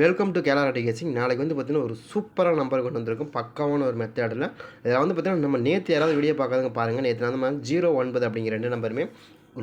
Welcome to கேலரா கேசிங் நாளைக்கு வந்து பார்த்தீங்கன்னா ஒரு சூப்பரான நம்பர் கொண்டு வந்திருக்கும். பக்காவான ஒரு மெத்தடில். இதில் வந்து பார்த்தீங்கன்னா நம்ம நேற்று யாராவது வீடியோ பார்க்காதவங்க பாருங்கள் நேற்று வந்து நம்ம ஜீரோ ஒன்பது அப்படிங்கிற ரெண்டு நம்பருமே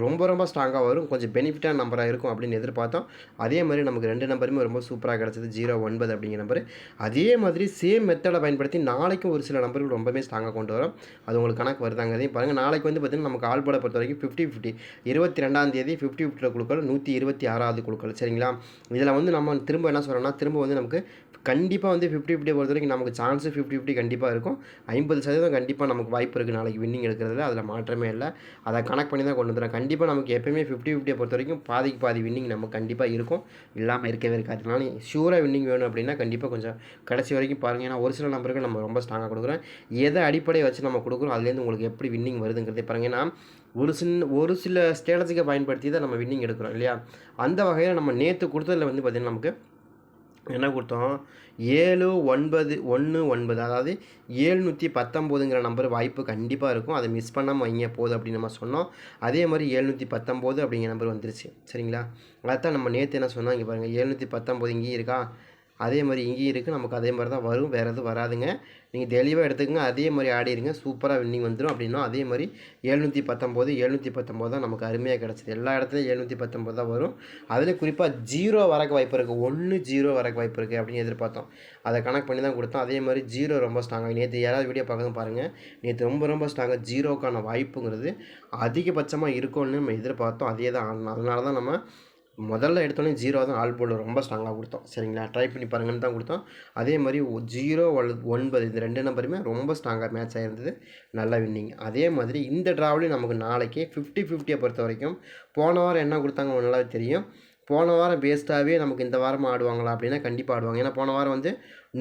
ரொம்ப ரொம்ப ஸ்ட்ராங்காக வரும். கொஞ்சம் பெனிஃபிட்டான நம்பராக இருக்கும் அப்படின்னு எதிர்பார்த்தோம். அதே மாதிரி நமக்கு ரெண்டு நம்பருமே ரொம்ப சூப்பராக கிடச்சது. ஜீரோ ஒன்பது அப்படிங்கிற நம்பர் அதே மாதிரி சேம் மெத்தடை பயன்படுத்தி நாளைக்கும் ஒரு சில நம்பர்கள் ரொம்பவே ஸ்ட்ராங்காக கொண்டு வரோம். அது உங்களுக்கு கணக்கு வருதாங்க. அதையும் பாருங்கள் நாளைக்கு வந்து பார்த்திங்கன்னா நமக்கு ஆல்போட பொறுத்த வரைக்கும் ஃபிஃப்டி ஃபிஃப்டி இருபத்தி ரெண்டாம் தேதி ஃபிஃப்டி ஃபிஃப்டியில் குழுக்கள் நூற்றி இருபத்தி ஆறாவது குழுக்கள். சரிங்களா? இதில் வந்து நம்ம திரும்ப என்ன சொல்கிறோம்னா திரும்ப வந்து நமக்கு கண்டிப்பாக வந்து ஃபிஃப்டி ஃபிஃப்டி பொறுத்த வரைக்கும் நமக்கு சான்ஸு ஃபிஃப்டி ஃபிஃப்டி கண்டிப்பாக இருக்கும். ஐம்பது சதவீதம் கண்டிப்பாக நமக்கு வாய்ப்பு இருக்குது நாளைக்கு வின்னிங் எடுக்கிறதுல அதில் மாற்றமே இல்லை. அதை கணக்கு பண்ணி தான் கொண்டு வந்துடுறேன். கண்டிப்பாக நமக்கு எப்பயுமே ஃபிஃப்டி ஃபிஃப்டியை பொறுத்த வரைக்கும் பாதிக்கு பாதி வின்னிங் நமக்கு கண்டிப்பாக இருக்கும். இல்லாமல் இருக்கவே இருக்காது. அதனால ஷூராக வின்னிங் வேணும் அப்படின்னா கண்டிப்பாக கொஞ்சம் கடைசி வரைக்கும் பாருங்கள் ஏன்னா ஒரு சில நம்பருக்கு நம்ம ரொம்ப ஸ்ட்ராங்காக கொடுக்குறோம். எதை அடிப்படையை வச்சு நம்ம கொடுக்குறோம் அதுலேருந்து உங்களுக்கு எப்படி வின்னிங் வருதுங்கிறதே பாருங்கள் ஏன்னா ஒரு சின்ன ஒரு சில ஸ்டேட்டஸுக்கு பயன்படுத்தி தான் நம்ம வின்னிங் எடுக்கிறோம் இல்லையா? அந்த வகையில் நம்ம நேற்று கொடுத்ததில் வந்து பார்த்திங்கன்னா நமக்கு என்ன கொடுத்தோம்? ஏழு ஒன்பது ஒன்று ஒன்பது. அதாவது ஏழ்நூற்றி பத்தொம்போதுங்கிற நம்பர் வாய்ப்பு கண்டிப்பாக இருக்கும். அதை மிஸ் பண்ணாமல் வைங்க போகுது அப்படின்னு நம்ம சொன்னோம். அதே மாதிரி ஏழ்நூற்றி பத்தொம்போது அப்படிங்கிற நம்பர் வந்துருச்சு. சரிங்களா? அதைத்தான் நம்ம நேற்று என்ன சொன்னோம்? இங்கே பாருங்கள் ஏழ்நூற்றி பத்தொம்போது இங்கேயும் இருக்கா? அதே மாதிரி இங்கேயும் இருக்குது நமக்கு அதே மாதிரி தான் வரும். வேறு எதுவும் வராதுங்க. நீங்கள் தெளிவாக எடுத்துக்கங்க. அதே மாதிரி ஆடிடுங்க சூப்பராக வின்னிங் வந்துடும் அப்படின்னா அதே மாதிரி எழுநூற்றி பத்தொம்போது எழுநூற்றி பத்தொம்போது தான் நமக்கு அருமையாக கிடச்சிது. எல்லா இடத்துலையும் எழுநூற்றி பத்தொம்போது தான் வரும். அதில் குறிப்பாக ஜீரோ வரக்கு வாய்ப்பு இருக்குது ஒன்று ஜீரோ வரக்கு வாய்ப்பு இருக்குது அப்படின்னு எதிர்பார்த்தோம். அதை கனெக்ட் பண்ணி தான் கொடுத்தோம். அதே மாதிரி ஜீரோ ரொம்ப ஸ்ட்ராங்காக நேற்று யாராவது வீடியோ பார்க்கணும் பாருங்கள் நேற்று ரொம்ப ரொம்ப ஸ்ட்ராங்காக ஜீரோக்கான வாய்ப்புங்கிறது அதிகபட்சமாக இருக்கும்னு நம்ம எதிர்பார்த்தோம். அதே தான் அதனால தான் நம்ம முதல்ல எடுத்தோடனே ஜீரோ தான் ஆல் போல் ரொம்ப ஸ்ட்ராங்காக கொடுத்தோம். சரிங்களா? ட்ரை பண்ணி பாருங்கன்னு தான் கொடுத்தோம். அதே மாதிரி ஜீரோ ஒன்பது இந்த ரெண்டு நம்பருமே ரொம்ப ஸ்ட்ராங்காக மேட்ச் ஆகிருந்தது நல்ல வின்னிங் அதே மாதிரி இந்த ட்ராவலையும் நமக்கு நாளைக்கு ஃபிஃப்டி ஃபிஃப்டியை பொறுத்த வரைக்கும் போன வாரம் என்ன கொடுத்தாங்க நல்லா தெரியும். போன வாரம் பேஸ்ட்டாகவே நமக்கு இந்த வாரம் ஆடுவாங்களா அப்படின்னா கண்டிப்பாக ஆடுவாங்க. ஏன்னா போன வாரம் வந்து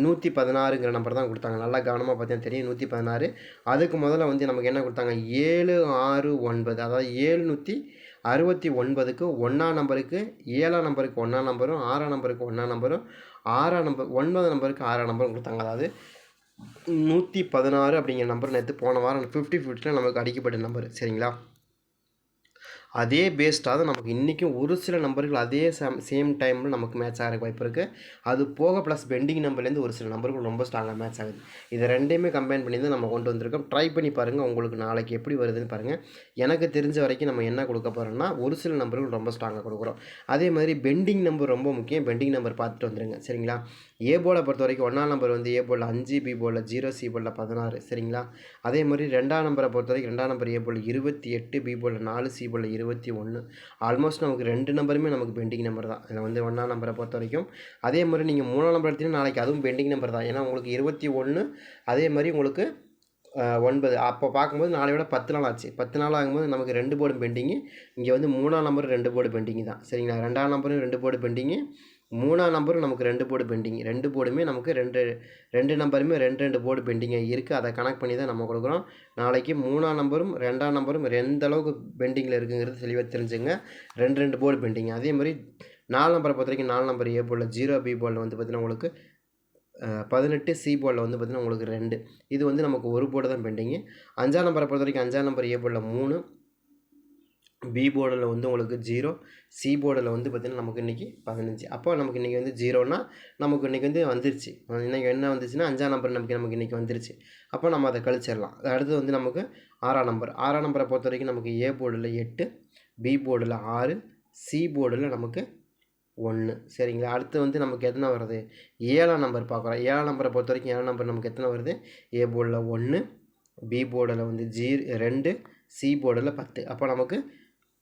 நூற்றி பதினாறுங்கிற நம்பர் தான் கொடுத்தாங்க. நல்லா கவனமாக பார்த்தீங்கன்னா தெரியும் நூற்றி பதினாறு. அதுக்கு முதல்ல வந்து நமக்கு என்ன கொடுத்தாங்க? ஏழு ஆறு ஒன்பது. அதாவது ஏழ்நூற்றி அறுபத்தி ஒன்பதுக்கு ஒன்றாம் நம்பருக்கு ஏழாம் நம்பருக்கு ஒன்றாம் நம்பரும் ஆறாம் நம்பருக்கு ஒன்றாம் நம்பரும் ஆறாம் நம்பர் ஒன்பது நம்பருக்கு ஆறாம் நம்பரும் கொடுத்தாங்க. அதாவது நூற்றி பதினாறு அப்படிங்கிற நம்பர் நேற்று போன வாரம் ஃபிஃப்டி ஃபிஃப்டியில் நமக்கு அடிக்கப்பட்ட நம்பர் சரிங்களா? அதே பேஸ்டாக தான் நமக்கு இன்றைக்கும் ஒரு சில நம்பர்கள் அதே சேம் சேம் டைமில் நமக்கு மேட்ச் ஆகிற வாய்ப்பு இருக்குது அது போக ப்ளஸ் பெண்டிங் நம்பர்லேருந்து ஒரு சில நம்பர்கள் ரொம்ப ஸ்ட்ராங்காக மேட்ச் ஆகுது. இதை ரெண்டையுமே கம்பைன் பண்ணி தான் நம்ம கொண்டு வந்திருக்கோம். ட்ரை பண்ணி பாருங்கள் உங்களுக்கு நாளைக்கு எப்படி வருதுன்னு பாருங்கள் எனக்கு தெரிஞ்ச வரைக்கும் நம்ம என்ன கொடுக்க போகிறோம்னா ஒரு சில நம்பர்கள் ரொம்ப ஸ்ட்ராங்காக கொடுக்குறோம். அதே மாதிரி பெண்டிங் நம்பர் ரொம்ப முக்கியம். பெண்டிங் நம்பர் பார்த்துட்டு வந்துடுங்க சரிங்களா? ஏ போலை பொறுத்த வரைக்கும் ஒன்றாம் நம்பர் வந்து ஏ போலில் அஞ்சு பி போலில் ஜீரோ சி போலில் பதினாறு. சரிங்களா? அதே மாதிரி ரெண்டாம் நம்பரை பொறுத்த வரைக்கும் ரெண்டாம் நம்பர் ஏ போல் இருபத்தி எட்டு பி போலில் நாலு சி போலில் இருபத்தி ஒன்று ஆல்மோஸ்ட் நமக்கு ரெண்டு நம்பருமே நமக்கு பெண்டிங் நம்பர் தான். இதில் வந்து ஒன்றாம் நம்பரை பொறுத்த வரைக்கும் அதே மாதிரி நீங்கள் மூணாம் நம்பர் எடுத்தீங்கன்னா நாளைக்கு அதுவும் பெண்டிங் நம்பர் தான். ஏன்னா உங்களுக்கு இருபத்தி ஒன்று அதே மாதிரி உங்களுக்கு ஒன்பது. அப்போ பார்க்கும்போது நாளை விட பத்து நாள் ஆச்சு. பத்து நாள் ஆகும்போது நமக்கு ரெண்டு போர்டு பெண்டிங்கு இங்கே வந்து மூணாம் நம்பர் ரெண்டு போர்டு பெண்டிங்கு தான். சரிங்களா? ரெண்டாம் நம்பரும் ரெண்டு போர்டு பெண்டிங்கு மூணாம் நம்பரும் நமக்கு ரெண்டு போர்டு பெண்டிங் ரெண்டு போர்டுமே நமக்கு ரெண்டு ரெண்டு நம்பருமே ரெண்டு ரெண்டு போர்டு பெண்டிங்காக இருக்குது அதை கனெக்ட் பண்ணி தான் நம்ம கொடுக்குறோம். நாளைக்கு மூணாம் நம்பரும் ரெண்டாம் நம்பரும் எந்த அளவுக்கு பெண்டிங்கில் இருக்குங்கிறது தெளிவாக தெரிஞ்சுங்க. ரெண்டு ரெண்டு போர்டு பெண்டிங் அதே மாதிரி நாலு நம்பரை பொறுத்த வரைக்கும் நாலு நம்பர் ஏ போர்டில் ஜீரோ பி போர்டில் வந்து பார்த்திங்கன்னா உங்களுக்கு பதினெட்டு சி போர்டில் வந்து பார்த்திங்கன்னா உங்களுக்கு ரெண்டு. இது வந்து நமக்கு ஒரு போர்டு தான் பெண்டிங்கு அஞ்சாம் நம்பரை பொறுத்த வரைக்கும் அஞ்சாம் நம்பர் ஏ போர்டில் மூணு பி போர்டில் வந்து உங்களுக்கு ஜீரோ சி போர்டில் வந்து பார்த்திங்கன்னா நமக்கு இன்றைக்கி பதினஞ்சு. அப்போ நமக்கு இன்றைக்கி வந்து ஜீரோனா நமக்கு இன்றைக்கி வந்து வந்துருச்சு. இன்றைக்கி என்ன வந்துச்சுன்னா அஞ்சாம் நம்பர் நமக்கு நமக்கு இன்றைக்கி வந்துருச்சு. அப்போ நம்ம அதை கழிச்சிடலாம். அடுத்து வந்து நமக்கு ஆறாம் நம்பர் ஆறாம் நம்பரை பொறுத்த வரைக்கும் நமக்கு ஏ போர்டில் எட்டு பி போர்டில் ஆறு சி போர்டில் நமக்கு ஒன்று சரிங்களா? அடுத்து வந்து நமக்கு எத்தனை வருது? ஏழாம் நம்பர் பார்க்குறோம். ஏழாம் நம்பரை பொறுத்த வரைக்கும் ஏழாம் நம்பர் நமக்கு எத்தனை வருது? ஏ போர்டில் ஒன்று பி போர்டில் வந்து ஜீ ரெண்டு சி போர்டில் பத்து. அப்போ நமக்கு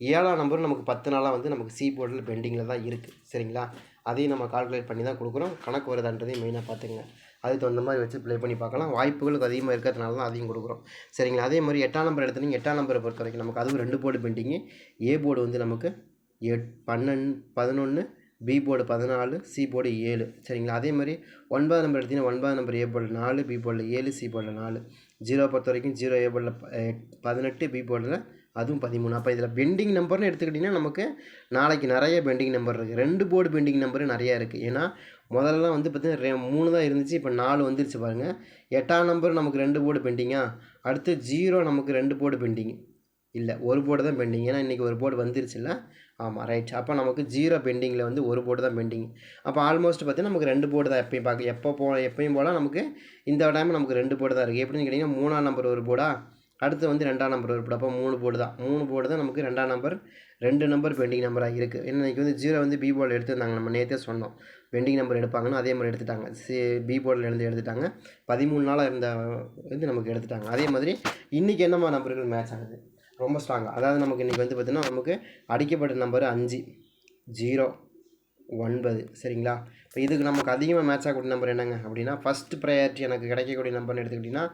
ஏழாம் நம்பர் நமக்கு பத்து நாளாக வந்து நமக்கு சி போர்டில் பெண்டிங்கில் தான் இருக்குது சரிங்களா? அதையும் நம்ம கால்குலேட் பண்ணி தான் கொடுக்குறோம் கணக்கு வருதான்றதையும் மெயினாக பார்த்துங்க அதுக்கு தகுந்த மாதிரி வச்சு ப்ளே பண்ணி பார்க்கலாம். வாய்ப்புகளுக்கு அதிகமாக இருக்கிறதுனால தான் அதையும் கொடுக்குறோம். சரிங்களா? அதே மாதிரி எட்டாம் நம்பர் எடுத்தீங்க எட்டாம் நம்பரை பொறுத்த வரைக்கும் நமக்கு அதுவும் ரெண்டு போர்டு பெண்டிங்கு ஏ போர்டு வந்து நமக்கு எட் பன்னெண்டு பதினொன்று பி போர்டு பதினாலு சி போர்டு ஏழு. சரிங்களா? அதே மாதிரி ஒன்பது நம்பர் எடுத்திங்கன்னா ஒன்பது நம்பர் ஏ போர்டில் நாலு பி போர்டில் ஏழு சி போர்டில் நாலு. ஜீரோ பொறுத்த வரைக்கும் ஜீரோ ஏ போர்டில் பதினெட்டு பி போர்டில் அதுவும் பதிமூணு. அப்போ இதில் பெண்டிங் நம்பர்னு எடுத்துக்கிட்டிங்கன்னா நமக்கு நாளைக்கு நிறைய பெண்டிங் நம்பர் இருக்குது ரெண்டு போர்டு பெண்டிங் நம்பரு நிறையா இருக்குது ஏன்னா முதல்லலாம் வந்து பார்த்திங்கன்னா மூணு தான் இருந்துச்சு. இப்போ நாலு வந்துருச்சு பாருங்கள் எட்டாம் நம்பர் நமக்கு ரெண்டு போர்டு பெண்டிங்கா அடுத்து ஜீரோ நமக்கு ரெண்டு போர்டு பெண்டிங் இல்லை ஒரு போர்டு தான் பெண்டிங் ஏன்னா இன்றைக்கி ஒரு போர்டு வந்துருச்சுல்ல ஆமாம் ரைட் அப்போ நமக்கு ஜீரோ பெண்டிங்கில் வந்து ஒரு போர்டு தான் பெண்டிங் அப்போ ஆல்மோஸ்ட் பார்த்தீங்கன்னா நமக்கு ரெண்டு போர்டு தான் எப்பயும் பார்க்க எப்போ போ எப்பயும் போல் நமக்கு இந்த டைம் நமக்கு ரெண்டு போர்டு தான் இருக்குது எப்படின்னு கேட்டிங்கன்னா மூணாம் நம்பர் ஒரு போர்டா அடுத்து வந்து ரெண்டாம் நம்பர் வருப்படும் அப்போ மூணு போர்டு தான். மூணு போர்டு தான் நமக்கு ரெண்டாம் நம்பர் ரெண்டு நம்பர் பெண்டிங் நம்பராக இருக்குது இன்னைக்கு வந்து ஜீரோ வந்து பி போர்டில் எடுத்துருந்தாங்க. நம்ம நேற்றே சொன்னோம். பெண்டிங் நம்பர் எடுப்பாங்கன்னு அதே மாதிரி எடுத்துட்டாங்க. சி பி போர்டில் இருந்து எடுத்துட்டாங்க. பதிமூணு நாளாக இருந்த இது நமக்கு எடுத்துட்டாங்க. அதே மாதிரி இன்றைக்கி என்னமா நம்பர்கள் மேட்ச் ஆகுது? ரொம்ப ஸ்ட்ராங்காக அதாவது நமக்கு இன்றைக்கி வந்து பார்த்திங்கன்னா நமக்கு அடிக்கப்பட்ட நம்பர் அஞ்சு ஜீரோ ஒன்பது சரிங்களா? இப்போ இதுக்கு நமக்கு அதிகமாக மேட்ச் ஆகக்கூடிய நம்பர் என்னங்க? அப்படின்னா ஃபஸ்ட்டு ப்ரையாரிட்டி எனக்கு கிடைக்கக்கூடிய நம்பர்னு எடுத்துக்கிட்டிங்கன்னா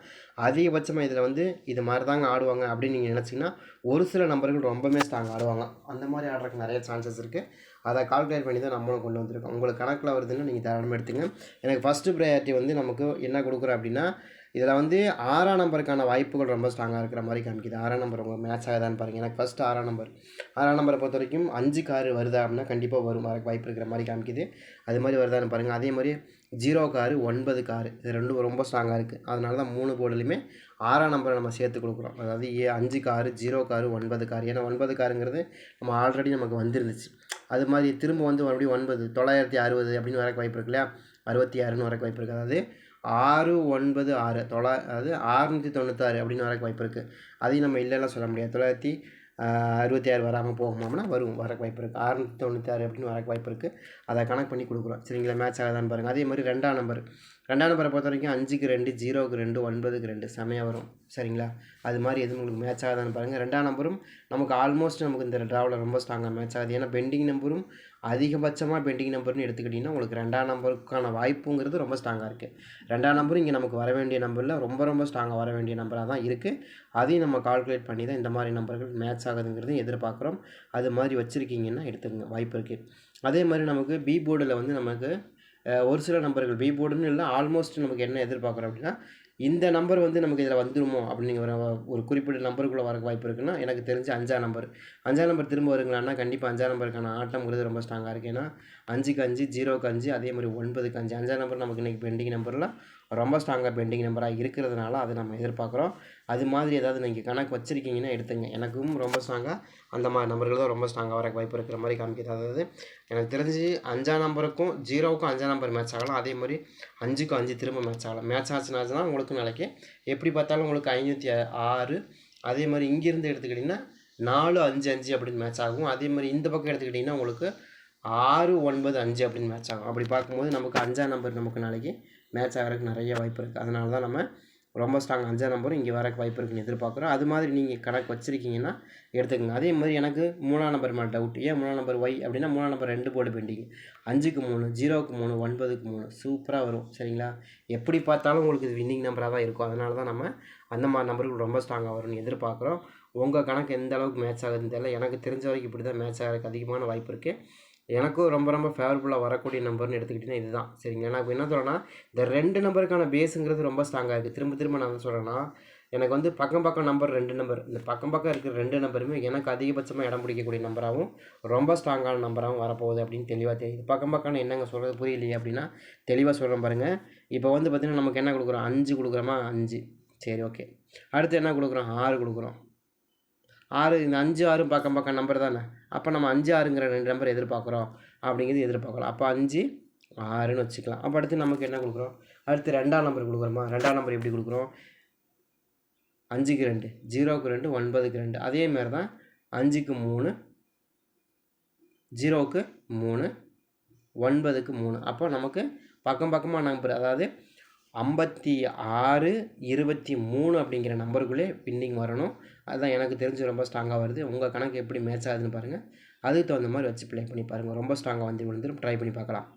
அதிகபட்சமாக இதில் வந்து இது மாதிரி தாங்க ஆடுவாங்க அப்படின்னு நீங்கள் நினச்சிங்கன்னா ஒரு சில நம்பர்கள் ரொம்பவே ஸ்ட்ராங் ஆடுவாங்க. அந்த மாதிரி ஆடுறதுக்கு நிறைய சான்சஸ் இருக்குது அதை கால்குலேட் பண்ணி தான் நம்மளும் கொண்டு வந்திருக்கோம். உங்களுக்கு கணக்கில் வருதுன்னு நீங்கள் தாராளமாக எடுத்துங்க. எனக்கு ஃபஸ்ட்டு ப்ரையாரிட்டி வந்து நமக்கு என்ன கொடுக்குறோம் அப்படின்னா இதில் வந்து ஆறாம் நம்பருக்கான வாய்ப்புகள் ரொம்ப ஸ்ட்ராங்காக இருக்கிற மாதிரி காமிக்குது. ஆறாம் நம்பர் உங்கள் மேட்ச் ஆகுதான்னு பாருங்கள் எனக்கு ஃபஸ்ட்டு ஆறாம் நம்பர் ஆறாம் நம்பரை பொறுத்த வரைக்கும் அஞ்சு காரு வருதா அப்படின்னா கண்டிப்பாக வரும். வர வாய்ப்பு இருக்கிற மாதிரி காமிக்குது. அது மாதிரி வருதான்னு பாருங்கள் அதே மாதிரி ஜீரோ காரு ஒன்பது காரு இது ரெண்டும் ரொம்ப ஸ்ட்ராங்காக இருக்குது அதனால தான் மூணு போர்டுலையுமே ஆறாம் நம்பரை நம்ம சேர்த்து கொடுக்குறோம். அதாவது ஏ அஞ்சு காரு ஜீரோ காரு ஒன்பது காரு ஏன்னா ஒன்பது காருங்கிறது நம்ம ஆல்ரெடி நமக்கு வந்துருந்துச்சு. அது மாதிரி திரும்ப வந்து மறுபடியும் ஒன்பது தொள்ளாயிரத்தி அறுபது அப்படின்னு வரக்கு வாய்ப்பு இருக்கு இல்லையா? அறுபத்தி ஆறுன்னு வரக்கு வாய்ப்பு இருக்குது அதாவது ஆறு ஒன்பது ஆறு. தொள்ளா அதாவது ஆறுநூற்றி தொண்ணூத்தாறு அப்படின்னு வரக்கு வாய்ப்பு இருக்குது அதையும் நம்ம இல்லைலாம் சொல்ல முடியாது. தொள்ளாயிரத்தி அறுபத்தி ஆறு வராமல் போகுமாம்னா வரும் வரக்கு வாய்ப்பு இருக்குது ஆறுநூற்றி தொண்ணூற்றி ஆறு அப்படின்னு வரக்கு வாய்ப்பு இருக்குது அதை கணக்கு பண்ணி கொடுக்குறோம். சரிங்களா? மேட்ச் ஆகுதான்னு பாருங்கள் அதே மாதிரி ரெண்டாம் நம்பர். ரெண்டாம் நம்பரை பொறுத்த வரைக்கும் அஞ்சுக்கு ரெண்டு ஜீரோக்கு ரெண்டு ஒன்பதுக்கு ரெண்டு செமையாக வரும். சரிங்களா? அது மாதிரி எதுவும் உங்களுக்கு மேட்ச் ஆகுதான்னு பாருங்கள் ரெண்டாம் நம்பரும் நமக்கு ஆல்மோஸ்ட் நமக்கு இந்த ட்ராவில் ரொம்ப ஸ்ட்ராங்காக மேட்ச் ஆகுது. ஏன்னா பெண்டிங் நம்பரும் அதிகபட்சமாக பெண்டிங் நம்பர்னு எடுத்துக்கிட்டிங்கன்னா உங்களுக்கு ரெண்டாம் நம்பருக்கான வாய்ப்புங்கிறது ரொம்ப ஸ்ட்ராங்காக இருக்குது ரெண்டாம் நம்பரும் இங்கே நமக்கு வர வேண்டிய நம்பரில் ரொம்ப ரொம்ப ஸ்ட்ராங்காக வர வேண்டிய நம்பராக தான் இருக்குது அதையும் நம்ம கால்குலேட் பண்ணி தான் இந்த மாதிரி நம்பர்கள் மேட்ச் ஆகுதுங்கிறதையும் எதிர்பார்க்குறோம். அது மாதிரி வச்சுருக்கீங்கன்னா எடுத்துக்கங்க. வாய்ப்பு இருக்குது அதே மாதிரி நமக்கு பி போர்டில் வந்து நமக்கு ஒரு சில நம்பர்கள் பி போர்டுன்னு இல்லை ஆல்மோஸ்ட் நமக்கு என்ன எதிர்பார்க்குறோம் அப்படின்னா இந்த நம்பர் வந்து நமக்கு இதில் வந்துருமோ? அப்படின்னு ஒரு ஒரு குறிப்பிட்ட நம்பருக்குள்ளே வர வாய்ப்பு இருக்குன்னா எனக்கு தெரிஞ்சு அஞ்சாம் நம்பர். அஞ்சாம் நம்பர் திரும்ப வருங்களான்னா கண்டிப்பாக அஞ்சாம் நம்பருக்கான ஆட்டம்ங்கிறது ரொம்ப ஸ்ட்ராங்காக இருக்குது ஏன்னா அஞ்சுக்கு அஞ்சு ஜீரோக்கு அஞ்சு அதே மாதிரி ஒன்பதுக்கு அஞ்சு அஞ்சாம் நம்பர் நமக்கு இன்றைக்கி பெண்டிங் நம்பரில் ரொம்ப ஸ்ட்ராங்காக பெண்டிங் நம்பராக இருக்கிறதுனால அதை நம்ம எதிர்பார்க்குறோம். அது மாதிரி ஏதாவது நீங்கள் கணக்கு வச்சுருக்கீங்கன்னா எடுத்துங்க. எனக்கும் ரொம்ப ஸ்ட்ராங்காக அந்த மாதிரி நம்பர்கள் தான் ரொம்ப ஸ்ட்ராங்காக வர வாய்ப்பு இருக்கிற மாதிரி காமிக்குது. அதாவது எனக்கு தெரிஞ்சு அஞ்சாம் நம்பருக்கும் ஜீரோவுக்கும் அஞ்சாம் நம்பர் மேட்ச் ஆகலாம். அதே மாதிரி அஞ்சுக்கும் அஞ்சு திரும்ப மேட்ச் ஆகலாம். மேட்ச் ஆச்சுனாச்சுன்னா உங்களுக்கு நாளைக்கு எப்படி பார்த்தாலும் உங்களுக்கு ஐநூற்றி ஆறு. அதே மாதிரி இங்கேருந்து எடுத்துக்கிட்டிங்கன்னா நாலு அஞ்சு அஞ்சு அப்படின்னு மேட்ச் ஆகும். அதே மாதிரி இந்த பக்கம் எடுத்துக்கிட்டிங்கன்னா உங்களுக்கு ஆறு ஒன்பது அஞ்சு அப்படின்னு மேட்ச் ஆகும். அப்படி பார்க்கும்போது நமக்கு அஞ்சாம் நம்பர் நமக்கு நாளைக்கு மேட்ச் ஆகிறதுக்கு நிறைய வாய்ப்பு இருக்குது அதனால தான் நம்ம ரொம்ப ஸ்ட்ராங் அஞ்சாம் நம்பரும் இங்கே வரக்கு வாய்ப்பு இருக்குன்னு எதிர்பார்க்குறோம். அது மாதிரி நீங்கள் கணக்கு வச்சுருக்கீங்கன்னா எடுத்துக்கோங்க. அதே மாதிரி எனக்கு மூணாம் நம்பர் மேலே டவுட் ஏன் மூணாம் நம்பர் ஒய் அப்படின்னா மூணாம் நம்பர் ரெண்டு போர்டு பெண்டிங் அஞ்சுக்கு மூணு ஜீரோவுக்கு மூணு ஒன்பதுக்கு மூணு. சூப்பராக வரும். சரிங்களா? எப்படி பார்த்தாலும் உங்களுக்கு இது வின்னிங் நம்பராக தான் இருக்கும். அதனால தான் நம்ம அந்த மாதிரி நம்பருக்கு ரொம்ப ஸ்ட்ராங்காக வரும்னு எதிர்பார்க்குறோம். உங்கள் கணக்கு எந்த அளவுக்கு மேட்ச் ஆகுதுன்னு தெரியல. எனக்கு தெரிஞ்ச வரைக்கும் இப்படி தான் மேட்ச் ஆகிறதுக்கு அதிகமான வாய்ப்பு இருக்குது எனக்கும் ரொம்ப ரொம்ப ஃபேவரபுளாக வரக்கூடிய நம்பர்னு எடுத்துக்கிட்டிங்கன்னா இதுதான். சரிங்க நான் இப்போ என்ன சொல்கிறேன்னா இந்த ரெண்டு நம்பருக்கான பேஸுங்கிறது ரொம்ப ஸ்ட்ராங்காக இருக்குது திரும்ப திரும்ப நான் என்ன சொல்கிறேன்னா எனக்கு வந்து பக்கம் பக்கம் நம்பர் ரெண்டு நம்பர் இந்த பக்கம் பக்கம் இருக்கிற ரெண்டு நம்பருமே எனக்கு அதிகபட்சமாக இடம் பிடிக்கக்கூடிய நம்பராகவும் ரொம்ப ஸ்ட்ராங்கான நம்பராகவும் வரப்போகுது அப்படின்னு தெளிவாக தெரியுது. பக்கம் பக்கம் என்னங்க சொல்கிறது புரியலையே அப்படின்னா தெளிவாக சொல்கிறேன் பாருங்கள் இப்போ வந்து பார்த்திங்கன்னா நமக்கு என்ன கொடுக்குறோம்? அஞ்சு கொடுக்குறோமா? அஞ்சு. சரி ஓகே அடுத்து என்ன கொடுக்குறோம்? ஆறு கொடுக்குறோம். ஆறு இந்த அஞ்சு ஆறும் பக்கம் பக்கம் நம்பர் தானே? அப்போ நம்ம அஞ்சு ஆறுங்கிற ரெண்டு நம்பர் எதிர்பார்க்குறோம். அப்படிங்கிறது எதிர்பார்க்கலாம். அப்போ அஞ்சு ஆறுன்னு வச்சுக்கலாம். அப்போ அடுத்து நமக்கு என்ன கொடுக்குறோம்? அடுத்து ரெண்டாம் நம்பர் கொடுக்குறோமா? ரெண்டாம் நம்பர் எப்படி கொடுக்குறோம்? அஞ்சுக்கு ரெண்டு ஜீரோவுக்கு ரெண்டு ஒன்பதுக்கு ரெண்டு. அதே மாதிரி தான் அஞ்சுக்கு மூணு ஜீரோவுக்கு மூணு ஒன்பதுக்கு மூணு. அப்போ நமக்கு பக்கம் பக்கமாக நம்பர் அதாவது ஐம்பத்தி ஆறு இருபத்தி மூணு அப்படிங்கிற நம்பருக்குள்ளே பின்னிங் வரணும். அதுதான் எனக்கு தெரிஞ்சு ரொம்ப ஸ்ட்ராங்காக வருது. உங்கள் கணக்கு எப்படி மேட்ச் ஆகுதுன்னு பாருங்கள் அதுக்கு தகுந்த மாதிரி வச்சு ப்ளே பண்ணி பாருங்கள் ரொம்ப ஸ்ட்ராங்காக வந்து விழுந்துடும் ட்ரை பண்ணி பார்க்கலாம்.